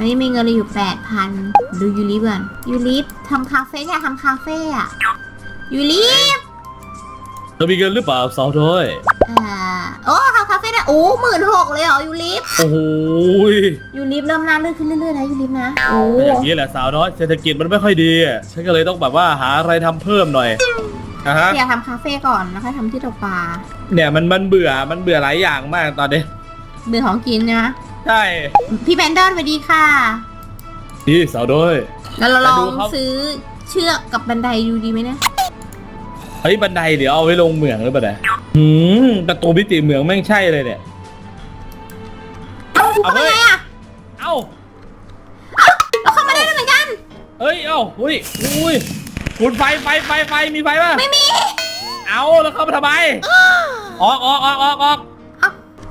วันนี้มีเงินเหลืออยู่แปดพันดูยูริก่อนยูริทำคาเฟ่อยากทำคาเฟ่อะยูริเธอมีเงินหรือเปล่าสาวน้อยอ่าโอ้ทำคาเฟ่ได้โอ้หมื่นหกเลยเหรอยูริโอ้โหยยูริเริ่มน่าเลื่อนขึ้นเรื่อยๆนะยูรินะโอ้อย่างนี้แหละสาวน้อยเศรษฐกิจมันไม่ค่อยดีอะฉันก็เลยต้องแบบว่าหาอะไรทำเพิ่มหน่อยนะฮะอยากทำคาเฟ่ก่อนแล้วค่อยทำที่ตกปลาเนี่ยมันมันเบื่อมันเบื่อหลายอย่างมากตอนนี้เบื่อของกินนะ ใช่ พี่แบนดอนสวัสดีค่ะนี่สาวน้อยแล้วเราลแต่อดูงเขาซื้อเชือกกับบันไดดูดีไหมเนี่ยเฮ้ยบันไดเดี๋ยวเอาไว้ลงเหมืองหรือเปล่าเนี่ยหืมแต่ตัวพิติเหมืองแม่งใช่เลยเนี่ย เอ้าทุกเอาคนเฮ้ไปยไงอะเอ้า เราเข้ามาได้ด้วยเหมือนกันเฮ้ย เอ้าอุ้ยอุ้ยคุณไฟไฟไฟไฟมีไฟป่ะ ไม่มี เอาแล้วเข้ามาทำไม ออกออกออกออกออกเอ้า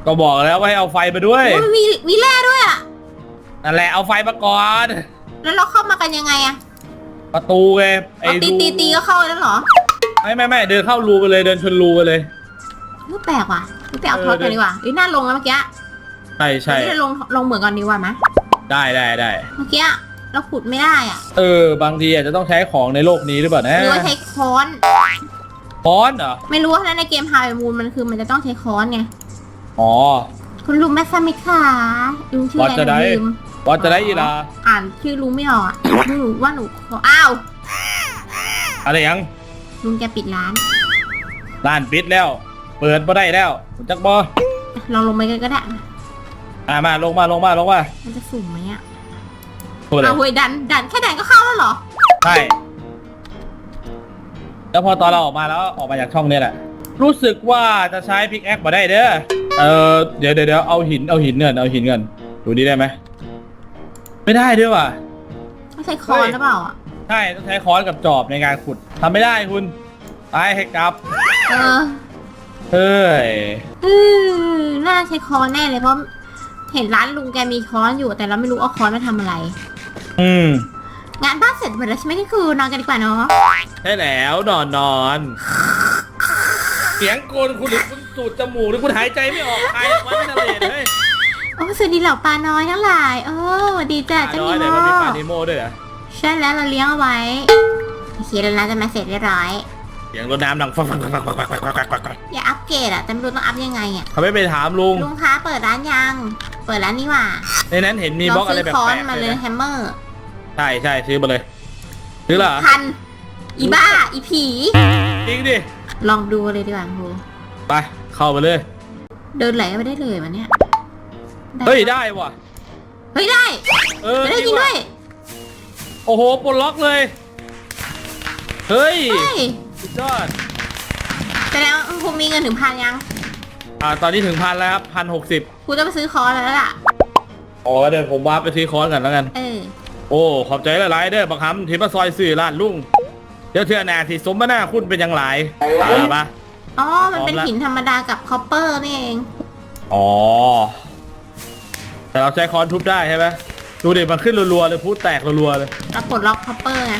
ก็บอกแล้วว่าให้เอาไฟมาด้วย โอ้ยมีมีแร่ด้วยอะ นั่นแหละเอาไฟมาก่อน แล้วเราเข้ามากันยังไงอะประตูไงไอ้เราตีรูตีตีก็เข้าแล้วเหรอไม่ไม่ไม่เดินเข้ารูไปเลยเดินชนรูไปเลยรูปแปลกว่ะรูปแปลกเอาเออทอดกันเดี๋ยวดีกว่าเอ้ยน่าลงแล้วเมื่อกี้ใช่ใช่นี่เราลงลงเหมือนกันดีกว่าไหมได้ได้ได้เมื่อกี้เราขุดไม่ได้อะเออบางทีอาจจะต้องใช้ของในโลกนี้หรือเปล่านะหรือว่าใช้ค้อน ค้อนเหรอไม่รู้ว่าในเกมฮาวมูนมันคือมันจะต้องใช้ค้อนไง อ๋อคุณลุงแมสซามิค่ะลุงชื่ออะไรว่าจะได้นะลืมว่าจะได้อีลาอ่านชื่อลุงไม่ออกอะไม่รู้ว่าหนูขออ้าวอะไรยังลุงแกปิดร้านร้านปิดแล้ว เปิดบ่ได้แล้วรู้จักบ่ลองลงไปกันก็ได้อ่ามาลงมาลงมาลงมามันจะสุ่มไหมอะพูดเลเอายเฮ้ยดันดันแค่ดันก็เข้าแล้วเหรอใช่แล้วพอตอนเราออกมาแล้วออกมาจากช่องเนี้ยแหละรู้สึกว่าจะใช้พิกแอคมาได้เด้อ เออเดี๋ยวเดี๋ยวเดี๋ยวเอาหินเอาหินเงินเอาหินเงินดูนี่ได้ไหมไม่ได้ด้วยว่ะต้องใช้ค้อนหรือเปล่าอะใช่ต้องใช้ค้อนกับจอบในการขุดทำไม่ได้คุณตายให้กลับเออเฮ้ยอือน่าใช้ค้อนแน่เลยเพราะเห็นร้านลุงแกมีค้อนอยู่แต่เราไม่รู้เอาค้อนมาทำอะไร อืมงานบ้านเสร็จหมดแล้วใช่ไหมที่คือนอนกันดีกว่าเนาะ ใช่แล้วนอนนอน เสียงโกนคุณหรือคุณ สูดจมูกหรือคุณหายใจไม่ออกใครวัดไม่ทะเลเฮ้ยโอ้สวัสดีเหล่าปลาน้อยทั้งหลายเออสวัสดีจ้ะเจ้าน้อยนิเดี๋ยวโมมันมีปานิโมด้วยเหรอใช่แล้วเราเลี้ยงเอาไว้โอเคแล้วนะจะมาเสร็จเรียบร้อย เสียงรถน้ำดังฟังฟังฟังฟังฟังฟังฟังฟังฟังอย่าอัปเกรดอะแต่ไม่รู้ต้องอัพยังไงอะเขาไม่ไปถามลุง ลุงคะเปิดร้านยัง เปิดร้านนี่หว่าในนั้นเห็นมีบล็อกอะไรแปซื้ค้อนลกมาๆเลเลยยนะแฮมเมอร์ใช่ใช่ซื้อมาเลย ซื้อเหรอ พันอีบ้าอีผี จริงดิ ลองดูเลยดีกว่าโหไป เข้าไปเลย เดินไหลไปได้เลยวันเนี้ยเฮ้ยได้ว่ะ เฮ้ยได้เออได้จริงด้วย โอ้โหปลดล็อกเลย เฮ้ยเฮ้ยสุดยอดแต่แล้วคงมีเงินถึงพันยัง อ่า ตอนนี้ถึงพันแล้วครับพันหกสิบกูจะไปซื้อคอร์สแล้วล่ะ อ๋อเดี๋ยวผมวาร์ปไปซื้อคอร์สกันแล้วกัน เออ โอ้ ขอบใจหลายๆเด้อบักคำที่มาซอยสื่อร้านลุงเดี๋ยวเทื่อหนาที่สมมาหน้าคุณเป็นอยังไงมาปะ อ๋อ มันเป็นพร้อมละ หินธรรมดากับคอปเปอร์นี่เอง อ๋อ แต่เราใช้ค้อนทุบได้ใช่ไหมดูดิมันขึ้นรัวๆเลยพูดแตกรัวๆเลย เราปลดล็อกคอปเปอร์ไง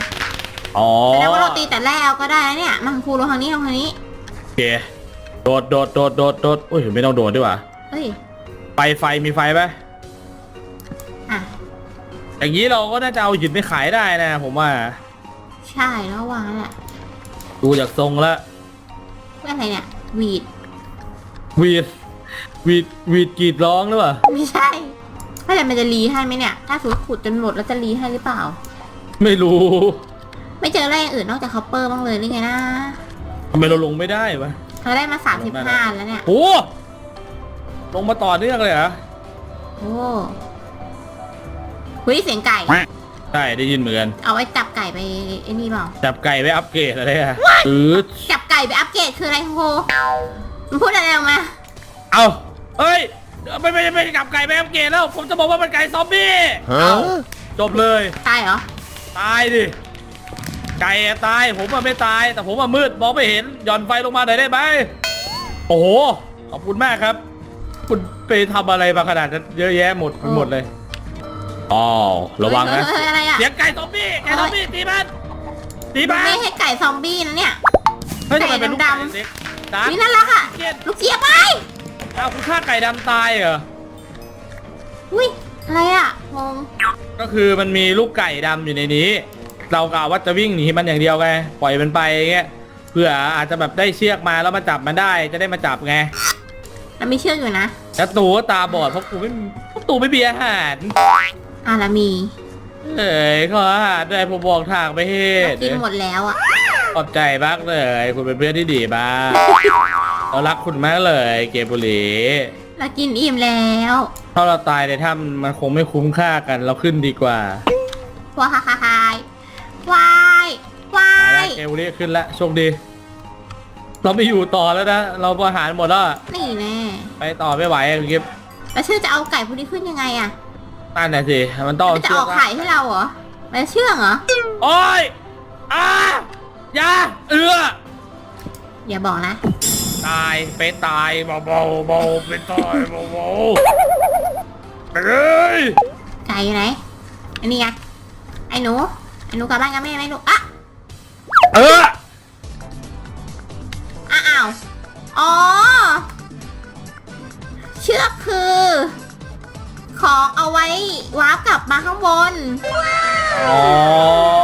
อ๋อ แสดงว่าเราตีแต่แรกเอาก็ได้นะเนี่ยมาทางครูลงทางนี้ลงทางนี้ โอเค โดดโดดโดดโดดโดดอุ้ยไม่ต้องโดดดีกว่าเฮ้ยไฟไฟมีไฟไหมอะ อย่างนี้เราก็น่าจะเอาหินไปขายได้นะ ผมว่า ใช่แล้ววางนั่นแหละดูจากทรงแล้ว เพื่ออะไรเนี่ยวีดวีดวีดวีดกรีดร้องหรือเปล่าไม่ใช่ถ้าแต่มันจะรีให้ไหมเนี่ย ถ้าสมมติขุดจนหมดแล้วจะรีให้หรือเปล่า ไม่รู้ไม่เจออะไรอย่างอื่นนอกจากคอปเปอร์บ้างเลยหรือไงนะทำไมเราลงไม่ได้วะเราได้มาสามสิบห้าแล้วเนี่ย โอ้ลงมาต่อเนื่องเลยเหรอโอ้เฮ้ยเสียงไก่ ใช่ได้ยินเหมือนกันเอาไว้จับไก่ไปไอ้นี่เปล่าจับไก่ไปอัปเกรดอะไรอะเออจับ ไก่ไปอัปเกรดคืออะไรโฮมันพูดอะไรออกมา เอาเอ้ย ไม่ไม่ไม่จับไก่ไปอัปเกรดแล้ว ผมจะบอกว่ามันไก่ซอมบี้เอาจบเลย ตายเหรอ ตายดิ ไก่อะตาย ผมอะไม่ตาย แต่ผมอะมืดมองไม่เห็น หย่อนไฟลงมาหน่อยได้ไหมโอ้โห ขอบคุณมากครับ คุณไปทำอะไรมาขนาดนั้นเยอะแยะหมดไปหมดเลยอ๋อระวังนะเฮ้ยเฮ้ยอะไรอะเสียงไก่ซอมบี้ ไก่ซอมบี้ตีมันตีมันไม่ให้ไก่ซอมบี้นะเนี่ย เฮ้ยทำไมเป็นลูกไก่ไก่ดำๆเล็กๆดัก นี่น่ารักอะเกลียดลูกเจี๊ยบไปอ้าวคุณฆ่าไก่ดำตายเหรอ อุ้ยอะไรอะงงก็คือมันมีลูกไก่ดำอยู่ในนี้ เรากะว่าจะวิ่งหนีมันอย่างเดียวไง ปล่อยมันไปอย่างเงี้ยเพื่ออาจจะแบบได้เชือกมาแล้วมาจับมันได้ จะได้มาจับไงแล้วมีเชือกอยู่นะแล้วตูก็ตาบอดเพราะกูไม่เพราะตูไม่มีอาหาร อะแล้วมีเอ้ยขออาหารได้ผมบอกทางไปเหเราตุกินหมดแล้วอะ ขอบใจมากเลย คุณเป็นเพื่อนที่ดีมากเรารักคุณมากเลย เกมบุรีเรากินอิ่มแล้วถ้าเราตายในถ้ำมันคงไม่คุ้มค่ากัน เราขึ้นดีกว่าว้ายวายวาไปแล้วยเกมบุรีขึ้นแล้วโชคดี เราไม่อยู่ต่อแล้วนะ เราอาหารหมดแล้วอะนี่แน่ไปต่อไม่ไหวอะคุณกิฟแล้วชื่อจะเอาไก่พวกนี้ขึ้นยังไงอะนั่นน่ะสิ มันต้องมันจะออกไข่ให้เราเหรอแล้วเชื่องเหรอ โอ้ยอ่า อย่าเอืออย่าบอกนะ ตายไปตายเบาเบาเบาไปตายเบาเบาไปเลยไก่อยู่ไหน อันนี้ไง ไอ้หนู ไอ้หนูกลับบ้านกันแม่ไหมลูกอะเอออ้าว อ๋อ เชือกคือ ของเอาไว้วาร์ปกลับมาข้างบน อ๋อเออ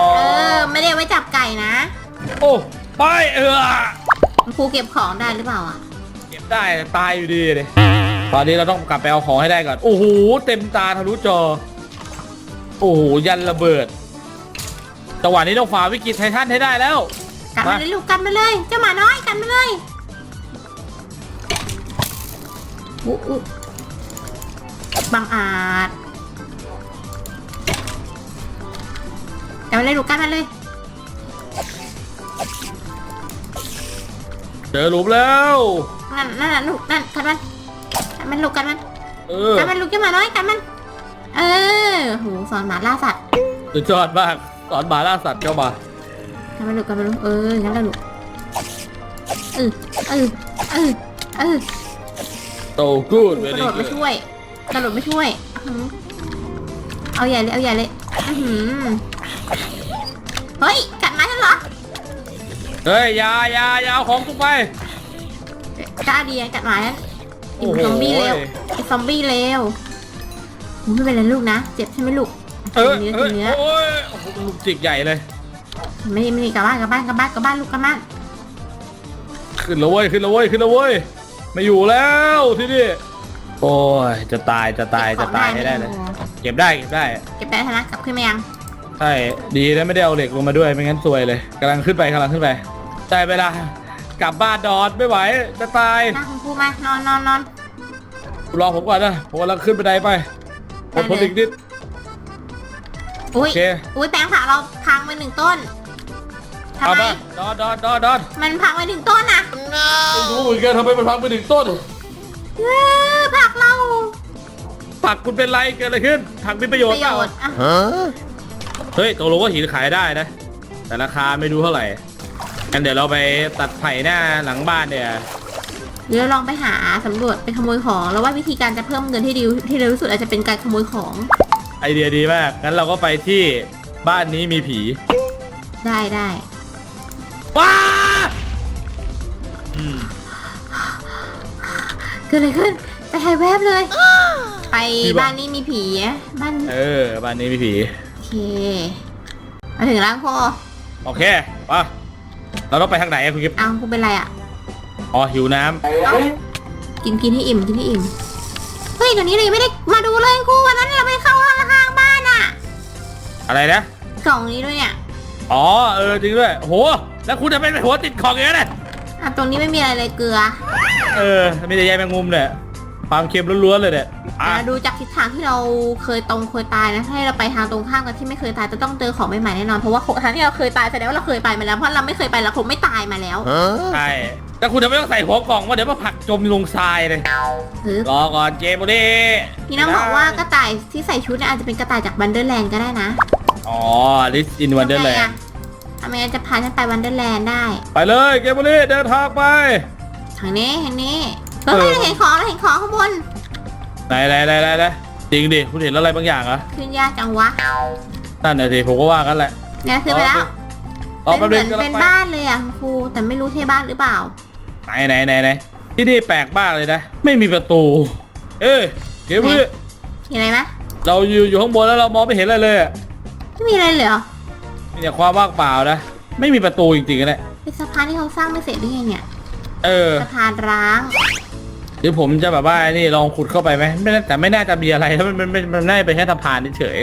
โอ้ไปเออคุณครูเก็บของได้หรือเปล่าอะเก็บได้แต่ตายอยู่ดีเลยตอนนี้เราต้องกลับไปเอาของให้ได้ก่อน โอ้โหเต็มตาทะลุจอ โอ้โหยันระเบิดจังหวะนี้ต้องฝ่าวิกฤตไททันให้ได้แล้วกันมามาเลยลูกกันมาเลยเจ้าหมาน้อยกันมาเลยอุ๊อุ๊บังอาจกันมาเลยลูกกันมาเลย เจอหลุมแล้ว นั่นนั่นน่ะลูกนั่นกันมันกันมันลูกกันมันเออกันมันลูกเจ้าหมาน้อยกันมัน เออโหสอนหมาล่าสัตว์สุดยอดมากสอนหมาล่าสัตว์เข้ามากันมันลูกกันมันลูกเอองั้นแหละลูกเออเออเออเออโตกูดเวกระลีโดดไม่ช่วยกระโดดไม่ช่วยอื้อหือเอาใหญ่เลยเอาใหญ่เลยอื้อหือเฮ้ย เฮ้ยอยาอยาอยาเอาของกูไป กล้าดีอะกัดไม้ฉันไอ้โอ้โหซอมบี้เร็วไอ้ซอมบี้เร็วหูไม่เป็นไรลูกนะ เจ็บใช่ไหมลูกเออกินเนื้อเอกิอนเนื้อโอ้ยโอ้โหลูกจิกใหญ่เลย ไม่ไม่กลับบ้านกลับบ้านกลับบ้านกลับบ้านลูกกลับบ้านขึ้นแล้วเว้ยขึ้นแล้วเว้ยขึ้นแล้วเว้ยไม่อยู่แล้วที่นี่โอ้ยจะตายจะตายจะตายให้ได้เลยเก็บได้เก็บได้เก็บได้ใช่ไหมกลับขึ้นมายังใช่ดีนะไม่ได้เอาเหล็กลงมาด้วยไม่งั้นซวยเลยกำลังขึ้นไปกำลังขึ้นไป ได้เวลากลับบ้านดอดไม่ไหวจะตายหน้าคุณครูมานอนนอนนอนรอผมก่อนนะผมกำลังขึ้นไปไดไปอดทนได้เลยอีกนิดอุ้ยโอเคอุ้ยแปลงผักเราพังไปหนึ่งต้นทำเอาไมมาดอดดอดดอดดอดมันพังไปหนึ่งต้นอะไม่รู้เหมือนกันทำไมมันพังไปถึงต้น เออผักเราผักคุณเป็นไรเกิดอะไรขึ้นผักมีประโยปชน์ระเปโยล่าชน์อะ เฮ้ยตกลงว่าหินขายได้นะ แต่ราคาไม่รู้เท่าไหร่ งั้นเดี๋ยวเราไปตัดไผ่หน้าหลังบ้านเนี่ยเดี๋ยวเราลองไปหาสำรวจไปขโมยของ แล้วว่าวิธีการจะเพิ่มเงินที่ดีที่เร็วที่สุดอาจจะเป็นการขโมยของ ไอเดียดีมากงั้นเราก็ไปที่บ้านนี้มีผีได้ได้ว้าอืมเกิดอะไรขึ้นไปถ่ายแวบเลย ไปบ้านนี้มีผีอะบ้านเออบ้านนี้มีผีโอเคมาถึงแล้วครูโอเคไปะ เราต้องไปทางไหนอะคุณกิฟต์เอาครูเป็นไรอะ อ๋อหิวน้ำเอากินกินให้อิ่มกินให้อิ่ม เฮ้ยเดี๋ยวนี้เรายังไม่ได้มาดูเลยครูวันนั้นเราไปเข้าห้างข้างบ้านอะ อะไรนะ กล่องนี้ด้วยเนี่ยอ๋อเออจริงด้วยโหแล้วคุณจะเป็นหัวติดของอย่างนั้นเลยอะตรงนี้ไม่มีอะไรเลยเกลือ เออไมแต่ได้ใยแมงมุมเนี่ย ความเค็มล้วนๆเลยเนี่ยอะแต่ดูจากทิศทางที่เราเคยตรงเคยตายนะให้เราไปทางตรงข้ามกันที่ไม่เคยตายจะต้องเจอของใหม่ๆแน่นอนเพราะว่าทางที่เราเคยตายแสดงว่าเราเคยไปมาแล้วเพราะเราไม่เคยไปเราคงไม่ตายมาแล้วใช่แต่คุณจะไม่ต้องใส่หัวกล่องว่าเดี๋ยวมาผลักจมลงทรายเลยหรือรอก่อนเจมส์ดิพี่น้องบอกว่ากระต่ายที่ใส่ชุดเนี่ยอาจจะเป็นกระต่ายจากวันเดอร์แลนด์ก็ได้นะอ๋อลิสอินวันเดอร์แลนทำไมด์อะทำไมจะพาฉันไปวันเดอร์แลนด์ได้ ไปเลยเกมบุรีเดินทางไปทางนี้ทางนี้ เอเฮ้อยเราเห็นของเราเห็นของข้างบน ไหนไหนไหนไหนไหนจริงดิคุณเห็นอะไรบางอย่างเหรอขึ้นยากจังวะนั่นน่ะสิผมก็ว่ากันแหละเนี่ยขึ้นไปแล้วรอเป็แป๊นบเหนึมืงอนกำลัเป็งนไปบ้านเลยอะคุณครูแต่ไม่รู้ใช่บ้านหรือเปล่าไหนไหนไหนไหนที่นี่แปลกมากเลยนะไม่มีประตู เอ้ยเกมบุรีเห็นอะไรไหมเราอยู่อยู่ข้างบนแล้วเรามองไม่เห็นอะไรเลยอะไม่มีอะไรเลยเหรอมีแต่ความว่างเปล่านะไม่มีประตูจริงๆนะเนี่ยเป็นสะพานที่เขาสร้างไม่เสร็จได้ไงเนี่ยเออสะพานร้าง หรือผมจะแบบว่านี่ลองขุดเข้าไปไหมไม่น่าแต่ไม่น่าจะมีอะไรแล้วมันมันมันมันน่าจะเป็นแค่สะพานเฉย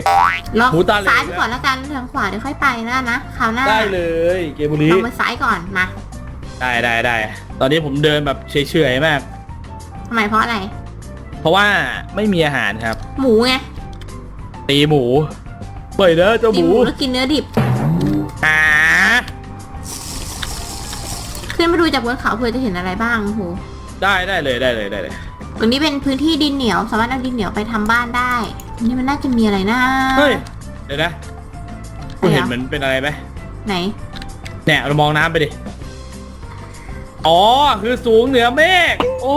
ลองหูตาเหลวซ้ายไปก่อนแล้วกันทางขวาเดี๋ยวค่อยไปนะนะคราวหน้าๆได้เลยเกมบุรีลองไปซ้ายก่อนมาได้ได้ได้ ตอนนี้ผมเดินแบบเฉยๆมาก ทำไมเพราะอะไร เพราะว่าไม่มีอาหารครับ หมูไงตีหมูเปิดเด้อเจ้าหกินมูหมูแล้วกินเนื้อดิบ หาขึ้นมาดูจากบนเขาเพื่อจะเห็นอะไรบ้างโอ้โห ได้ได้เลยได้เลยได้เลยตรงนี้เป็นพื้นที่ดินเหนียว สามารถเอาดินเหนียวไปทำบ้านได้อันนี่มันน่าจะมีอะไรนะ เฮ้ยเดี๋ยวนะกูเห็นเหมือนเป็นอะไรไหมไหน เนี่ยเรามองน้ำไปดิอ๋อคือสูงเหนือเมฆโอ้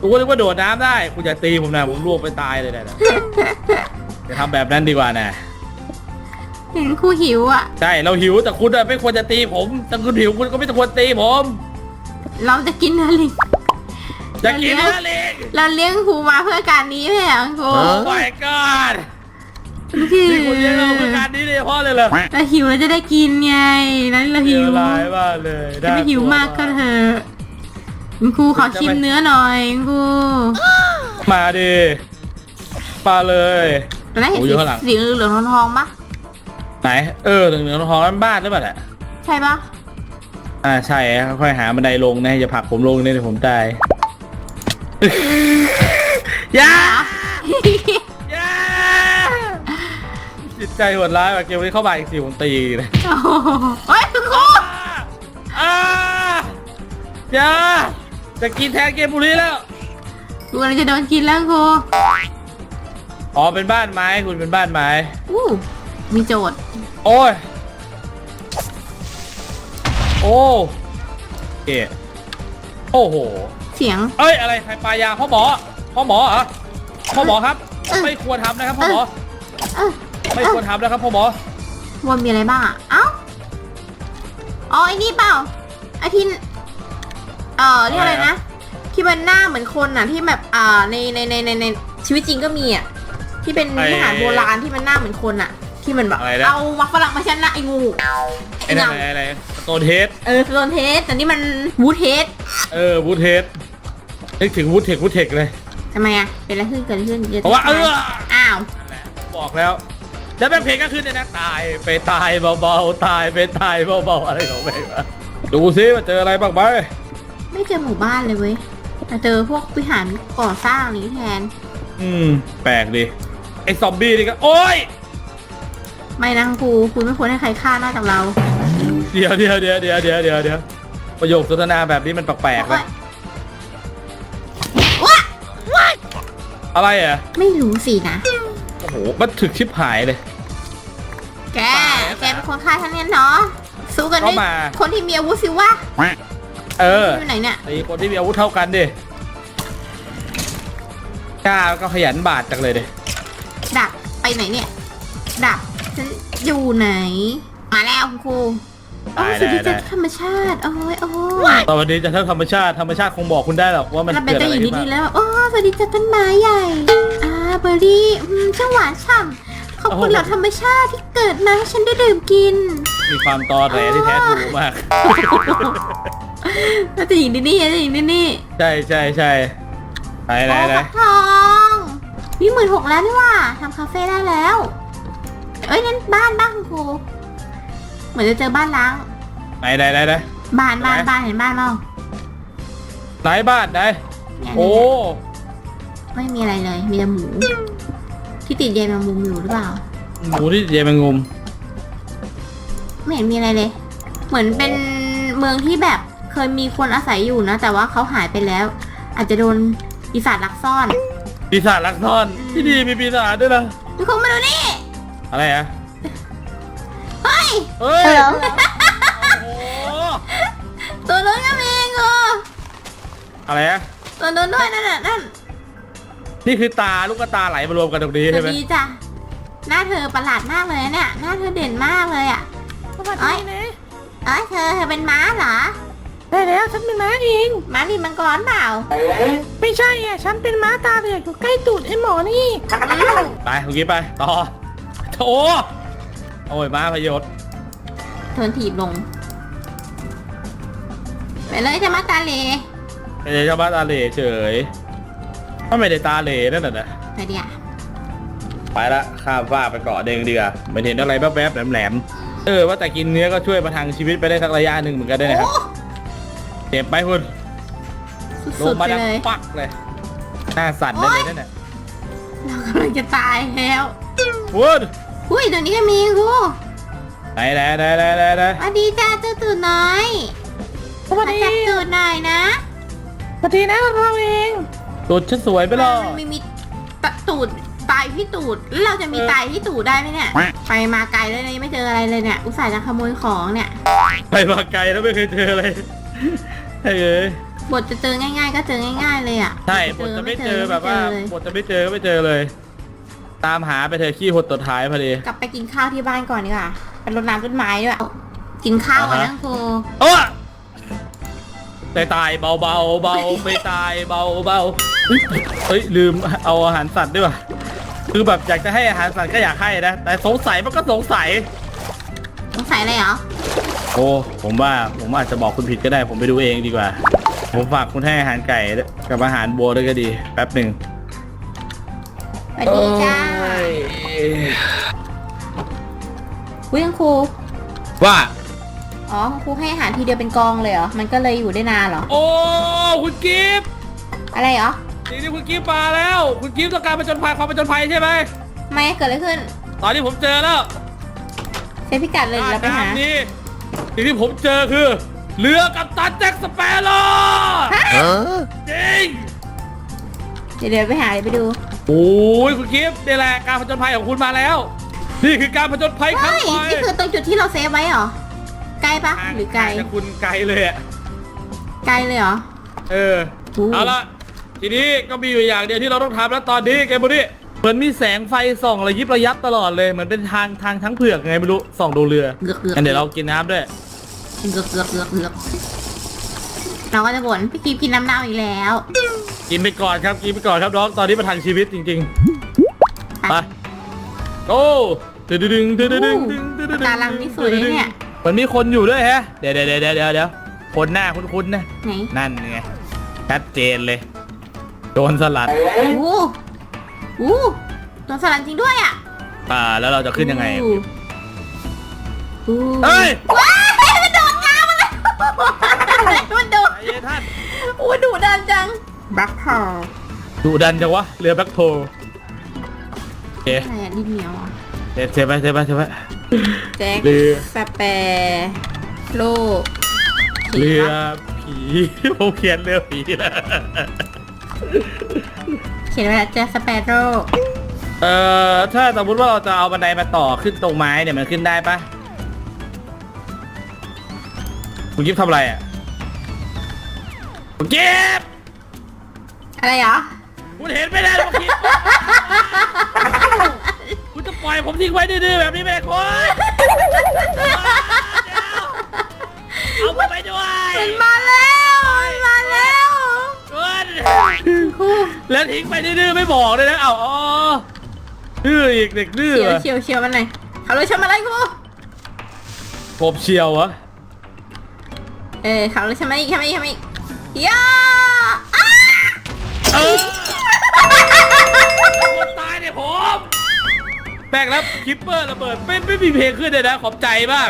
กูก็นึกว่าโดดน้ำได้คุณอย่าตีผมนะผมลวกไปตายเลยนะ จะทำแบบนั้นดีกว่านะเห็นครูหิวอะ ใช่เราหิวแต่คุณอะไม่ควรจะตีผมถ้าคุณหิวคุณก็ไม่ควรตีผม เราจะกินเนื้อลิงจะกินเนื้อลิงเราเลี้ยงครูมาเพื่อการนี้ไม่ใช่เหรอครูโอ้ my god คือนี่คุณเลี้ยงเราเพื่อการนี้เลยพ่อเลยเหรอเราหิวเราจะได้กินไงนั้นเราเดีหิยววร้ายมากเลยจะไม่หิวมากก็เถอะคุณครูขอชิมเนื้อหน่อยคุณครูมาดิมาเลยตอนแรกเห็นโอ้ยสีอยู่ข้างหลังสีเหลืองๆทองๆปะไหนเออเหลืองๆทองๆนั่นบ้านหรือเปล่าเนี่ยใช่ปะ อ่าใช่ค่อยๆหาบันไดลงนะอย่าผลักผมลงเนี่ยเดี๋ยวผมตาย อย่าอย่าจิตใจโหดร้ายแบบเกมนี้เข้ามาอีกสิผมตีเลยโอ้โหเฮ้ยคุณครูอ่าอย่าจะกินแทนเกมบุรีแล้วกูกำลังจะโดนกินแล้วครูอ๋อเป็นบ้านไม้คุณเป็นบ้านไม้อู้มีโจทย์ โอ้ย โอ้เอะโอ้โห เสียง เอ้ยอะไรใครปลายาพ่อหมอพ่อหมอเหรอพ่อหมอครับเออไม่ควรทำนะครับพ่อหมอเออไม่ควรทำนะครับพ่อหมอวนมีอะไรบ้างอะ เอ้า อ๋อไอ้นี่เปล่าไอ้ที่เอ่อเรียกอะไรนะ ที่มันหน้าเหมือนคนอะที่แบบอ่าในในในในในชีวิตจริงก็มีอะ ที่เป็นไอ้วิหารโบราณที่มันหน้าเหมือนคนอะ ที่มันแบบอะไรนะเอามักฝรั่งมาชันหน้าไอ้งู ไอ้นั่นอะไรอะไรส โตนเฮดเออสโตนเทสแต่นี่มันวูดเทสเออวูดเฮดนึกถึงวูดเทควูดเทคเลย ทำไมอะ เป็นอะไรขึ้นเกิดอะไรขึ้นดี๋ยเพราะว่าเออ อ้าวนั่นแหละบอกแล้ว แล้วแม่งเพลงก็ขึ้นเลยนะตายไปตายเบาๆตายไปตายเบาๆอะไรของแม่งวะดูซิว่าเจออะไรบ้างไหมไม่เจอหมู่บ้านเลยเว้ยแต่เจอพวกวิหารก่อสร้างนี้แทน อืม แปลกดิไอ้ซอมบี้นี่ก็โอ๊ยไม่นะครูคุณไม่ควรให้ใครฆ่านอกจากเรา เดี๋ยวเดี๋ยวเดี๋ยวเดี๋ยวเดี๋ยวเดี๋ยวเดี๋ยวประโยคสนทนาแบบนี้มันแปลกๆนะว้าว้าอะไรอะไม่รู้สินะ โอ้โหมันถึกชิบหายเลย แก แกเป็นคนฆ่าฉันเนี่ยเนาะ สู้กันด้วยเข้ามา คนที่มีอาวุธสิวะเอออยู่ไหนเนี่ย ไอ้คนที่มีอาวุธเท่ากันดิกล้าก็ขยันบาดจังเลยดิดักไปไหนเนี่ย ดักฉันอยู่ไหน มาแล้วคุณครู โอ้ได้สุดได้ที่จะได้ธรรมชาติ โอ้ยโอ้ยตอนนี้จะเท่าธรรมชาติธรรมชาติคงบอกคุณได้หรอกว่ามันเราเป็นเกิดเจ้าอะหไรญิงขึ้นดีมา ๆแล้วโอ้สวัสดีจ้าต้นไม้ใหญ่ อ่าเบอร์รี่อืมช่างหวานฉ่ำขอบคุณโอ้โห เหล่าธรรมชาติที่เกิดมาให้ฉันได้ดื่มกิน มีความตอแหลที่แท้ทรูมากแล้วเจ้าหญิงดีนี่เจ้าหญิงดีนี่ใช่ใช่ใช่ไหนไหนโอ้ไหนฟักทองวิหมื่นหกแล้วนี่ว่าทำคาเฟ่ได้แล้ว เอ้ยนั่นบ้านบ้านคุณครู เหมือนจะเจอบ้านล้าง ไหนไหนไหนไหน บ้านบ้านไหน บ้านเห็นบ้านเปล่าไหนบ้านไหนเนี่ยโอ้ไม่มีอะไรเลยมีแต่หมู ที่ติดเย็นมามุมอยู่หรือเปล่า หมูที่เจแมงมุมไม่เห็นมีอะไรเลย เหมือนเป็นเมืองที่แบบเคยมีคนอาศัยอยู่นะ แต่ว่าเขาหายไปแล้ว อาจจะโดนปีศาจลักซ่อน ปีศาจลักซ่อนอืมที่นี่มีปีศาจด้วยนะทุกคนมาดูนี่อะไรอะ เฮ้ยเฮ้ยเหรอ โอ้โหตัวนู้นก็มีเอออะไรอะตัวนู้นด้วยนั่นน่ะนั่นนี่คือตาลูกตาไหลมารวมกันตรงนี้สใช่วัไหมสดีจ้ะหน้าเธอประหลาดมากเลยนะเนี่ยหน้าเธอเด่นมากเลยอะ สวัสเอ้ดียนะ เอ้ยเธอเธอเป็นม้าเหรอได้แล้วฉันเป็นม้าเอง ม้าดินมังกรเปล่าไม่ใช่อะ ฉันเป็นม้าตาเหลือกอยู่ใกล้ตูดไอ้หมอนี่ ไปคุณกิ๊บไป ต่อโอ้โอ้ยมาพยศ โดนถีบลง ไปเลยจะมาตาเลไม่ใช่ชาวบ้านตาเหล่เฉยถ้าไม่ได้ตาเหล่นั่นน่ะนะไปเดียวไปละข้ามฟ้ากไปเกาะเดงเดือไม่เห็นอะไรแป๊บๆแหลมๆเออว่าแต่กินเนื้อก็ช่วยประทังชีวิตไปได้สักระยะหนึ่งเหมือนกันได้นะครับโอ้เจ็บไปคุณลสุงดๆมาไปดังเลยปักเลยหน้าสั่นได้เลยนั่นน่ะเรากำลังจะตายแล้ววุ้นอุ้ยตัวนี้ก็มีครู ไหนไหนไหนไหนไหนไหนสวัสดีจ้าเจ้าตูดน้อยสวัสมาดีจับตูดหน่อยนะสวัสดีนะเราเองตูดฉันสวยไปหรอมันไม่มีตะตูดตายที่ตูดแล้วเราจะมีเออตายที่ตูดได้ไหมเนี่ย ไปมาไกลเลยนะยังไม่เจออะไรเลยเนี่ย อุตส่าห์จะขโมยของเนี่ย ไปมาไกลแล้วไม่เคยเจออะไรเฮ้ยบทจะเจอง่าย ๆ ก็เจอง่าย ๆ เลยอะ ใช่บทจะไม่เจอแบบว่าไม่เจอเลยบทจะไม่เจอก็ไม่เจอเลย ตามหาไปเธอะขี้หดตัวท้ายพอดี กลับไปกินข้าวที่บ้านก่อนดีกว่า ไปรดน้ำต้นไม้ด้วยกินข้าวก่อนอ่านะฮะครูโอ้ตายตายเบาเบาเบาไม่ตายเบาเบาเฮ้ยเฮ้ยลืมเอาอาหารสัตว์ด้วยว่ะคือแบบอยากจะให้อาหารสัตว์ก็อยากให้นะแต่สงสัยมันก็สงสัยสงสัยอะไรเหรอโอ้ผมว่าผมอาจจะบอกคุณผิดก็ได้ ผมไปดูเองดีกว่า ผมฝากคุณให้อาหารไก่กับอาหารบัวด้วยก็ดี แป๊บหนึ่งสวัสดีจ้าโอ้ยอุ้ยคุณครู ว่า อ๋อคุณครูให้อาหารทีเดียวเป็นกองเลยเหรอ มันก็เลยอยู่ได้นานเหรอ โอ้คุณกิฟต์อะไรเหรอ ทีนี้คุณกิฟต์มาแล้ว คุณกิฟต์ต้องการประจนภัยความประจนภัยใช่ไหมไม่เกิดอะไรขึ้นตอนนี้ผมเจอแล้วเซฟพิกัดเลยเราไปหา น้ำนี้สิ่งที่ผมเจอคือ เรือกับตันแจ็คสเปโร่จริงเดี๋ยวเดี๋ยวไปหาเดี๋ยวไปดู โอ้ยคุณกิฟต์นี่แหละการผจญภัยของคุณมาแล้ว นี่คือการผจญภัยครั้งเฮ้ยใหม่นี่คือตรงจุดที่เราเซฟไว้เหรอ ไกลปะหรือไกลจะคุณไกลเลยอะไกลเลยเหรอ เออโอ้ เอาละทีนี้ก็มีอยู่อย่างเดียวที่เราต้องทำแล้วตอนนี้เกมบุรีเหมือนมีแสงไฟส่องระยิบระยับตลอดเลยเหมือนเป็นทางทางทั้งเผือกไงไม่รู้ส่องดูเรือเกือกเกือกงั้นเดี๋ยวเรากินน้ำด้วย เกือกเกือกเกือกเกือกเราก็จะบ่นพี่กีบกินน้ำเน่าอีกแล้วกินไปก่อนครับกินไปก่อนครับน้องตอนนี้ประทังชีวิตจริงๆไปโก้ ดึงดึงดึงดึงดึงดึงดึงตาลังนี่สวยนะเนี่ย มันมีคนอยู่ด้วยแฮะ เดี๋ยวเดี๋ยวเดี๋ยวเดี๋ยวเดี๋ยวคนหน้าคุ้นๆนะ ไหนนั่นไง ชัดเจนเลย โดนสลัด โอ้โหโอ้โหโดนสลัดจริงด้วยอะอ่า แล้วเราจะขึ้นยังไงอู้อู้เฮ้ยว้ายมันโดนงามันเลยมันโดนใจเย็นท่านอู้ดูดันจัง บักพอดุดันจังวะ เรือแบ็คโทโอเคอะไรอะดินเหนียวเหรอ เดี๋ยวเซฟไปเซฟไปเซฟไปแจ็คเรือสเปรโลเรือผีผมเขียนเรือผีนะเขียนไว้แล้วแจ็คสเปโร่เอ่อถ้าสมมติว่าเราจะเอาบันไดมาต่อขึ้นตรงไม้เนี่ยมันขึ้นได้ปะคุณกิฟทำอะไรอะคุณกิฟอะไรเหรอคุณเห็นไม่ได้หรอกคุณกิฟคุณจะ ปล่อยผมทิ้งไว้ดื้อๆแบบนี้ไม่ได้คุณเอาผมไปด้วยมันมาแล้วมันมาแล้วคุณครูแล้วทิ้งไปดื้อๆไม่บอกเลยนะเอาอ๋อดื้ออีกเด็กดื้อเชียวเหรอเชียวเชียวมันหน่อยเขาเลยชนมาเลยครูผมเชียวเหรอเออเขาเลยชนมาอีกชนมาอีกชนมาอีกย่าอ้าเออคนตายเนี่ยผม แบกแล้วคิปเปอร์ระเบิดไม่ไม่มีเพลงขึ้นเลยนะขอบใจมาก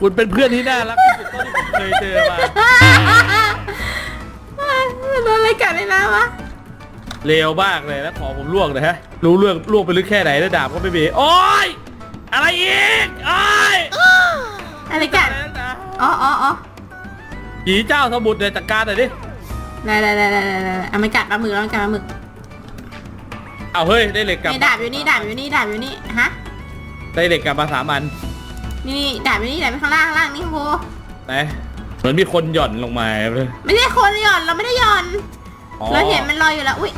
คุณเป็นเพื่อนที่น่ารักที่สุดเท่าที่ผมเคยเจอมาโดนอะไรกัดเลยนะวะเร็วมากเลยแล้วขอผมลวกเลยฮะ รู้เรื่องลวกไปลึกแค่ไหนแล้วดาบก็ไม่มีโอ๊ยอะไรอีกโอ๊ยอะไรกัดอะไรนักหนาอ๋ออ๋ออ๋อผีเจ้าสมุทรเนี่ยจัดการหน่อยดิได้ได้ได้ได้ได้เอามันกัดปลาหมึกแล้วมันกัดปลาหมึก เอาเฮ้ยได้เหล็กกลับนี่ดาบอยู่นี่ดาบอยู่นี่ดาบอยู่นี่ฮะได้เหล็กกลับมาสามอันนี่นี่ดาบอยู่นี่ดาบอยู่ข้างล่างข้างล่างนี่ครูไหนเหมือนมีคนหย่อนลงมาเลยไม่ได้คนหย่อนเราไม่ได้หย่อนอ๋อเราเห็นมันลอยอยู่แล้วอุ้ย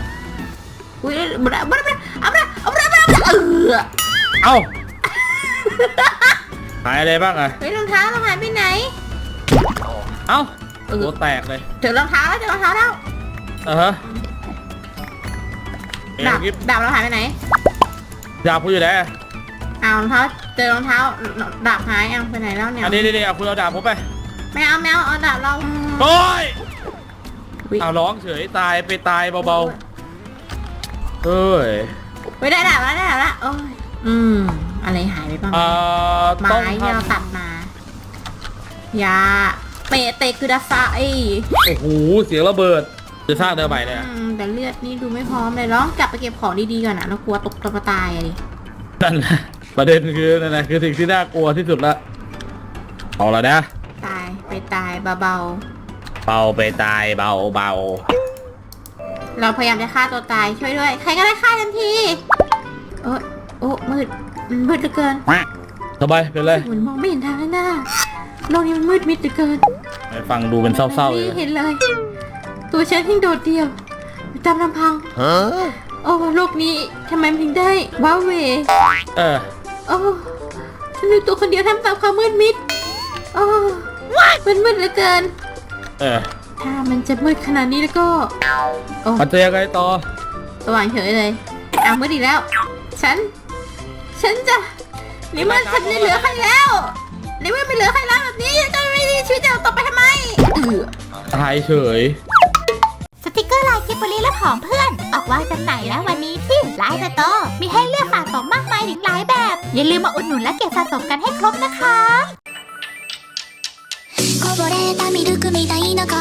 อุ้ยบราบราบราเอาบราเอาบราบราเออเอ้าหายอะไรบ้างอะเฮ้ยรองเท้าเราหายไปไหน เอ้าเออ ตัวแตกเลยเจอรองเท้าแล้วเจอรองเท้าแล้วอะฮะเอ็ ดาบมกิ๊บดาบเราหายไปไหนดาบคุณอยู่ไหนอะเอารองเท้าเจอรองเท้าดาบหายเอาไปไหนแล้วเนี่ยอันนี้นี่เอาคุณเอาดาบผมไปไม่เอาไม่เอาเอาดาบเราโอ้ยอุ๊ยเอาร้องเฉยตายไปตายเบาๆเอ้ยไม่ได้ดาบแล้วได้ดาบแล้วโอ้ยอืมอะไรหายไปบ้างเอ่อไม้ต้องที่เราทำตัดมายาเปเตะคือดาซาไอโอ้โหเสียงระเบิด จะสร้างเดิมใหม่เลยอะอืมแต่เลือดนี่ดูไม่พร้อมเลยร้องกลับไปเก็บของดีๆก่อนนะเรากลัวตกตกตายอะดินั่นแหละประเด็นคือนั่นแหละคือสิ่งที่น่ากลัวที่สุดละเอาละนะ ตายไปตายเบาเบาไปตายเบาเบาๆเราพยายามจะฆ่าตัวตายช่วยด้วย ใครก็ได้ฆ่าทันทีโอ้โอ้มืดมันมืดเหลือเกินสบายเป็นไรเหมือนมองไม่เห็นทางข้างหน้าโลกนี้มันมืดมิดเหลือเกินไปฟังดูเป็นเศร้าๆเลไม่ย เห็นเลย ตัวฉันเพิ่งโดดเดี่ยวอยู่ตามลำพังโอ้โลกนี้ทำไมมันถึงได้ว้าเหวเออ โอ้ฉันอยู่ตัวคนเดียวทำตามความมืดมิดโอ้มันมืดเหลือเกิน เออ ถ้ามันจะมืดขนาดนี้แล้วก็โอ้มันจะยังไงต่อ สว่างเฉยเลยอ้าวมืดอีกแล้ว ฉัน ฉันจะนี่มันฉันไม่เหลือใครแล้วนี่มันไม่เหลือใครแล้วแบบนี้จะไม่มีชีวิตจะต่อไปทำไมเออตายเฉยสติกเก อร์ลายกิบบลีและของเพื่อน ออกวางจำหน่ายแล้ววันนี้ที่ไลน์สโตร์มีให้เลือกสะสมมากมายถึงหลายแบบ อย่าลืมมาอุดหนุนและเก็บสะสมกันให้ครบนะคะ こぼれたミルクみたいな顔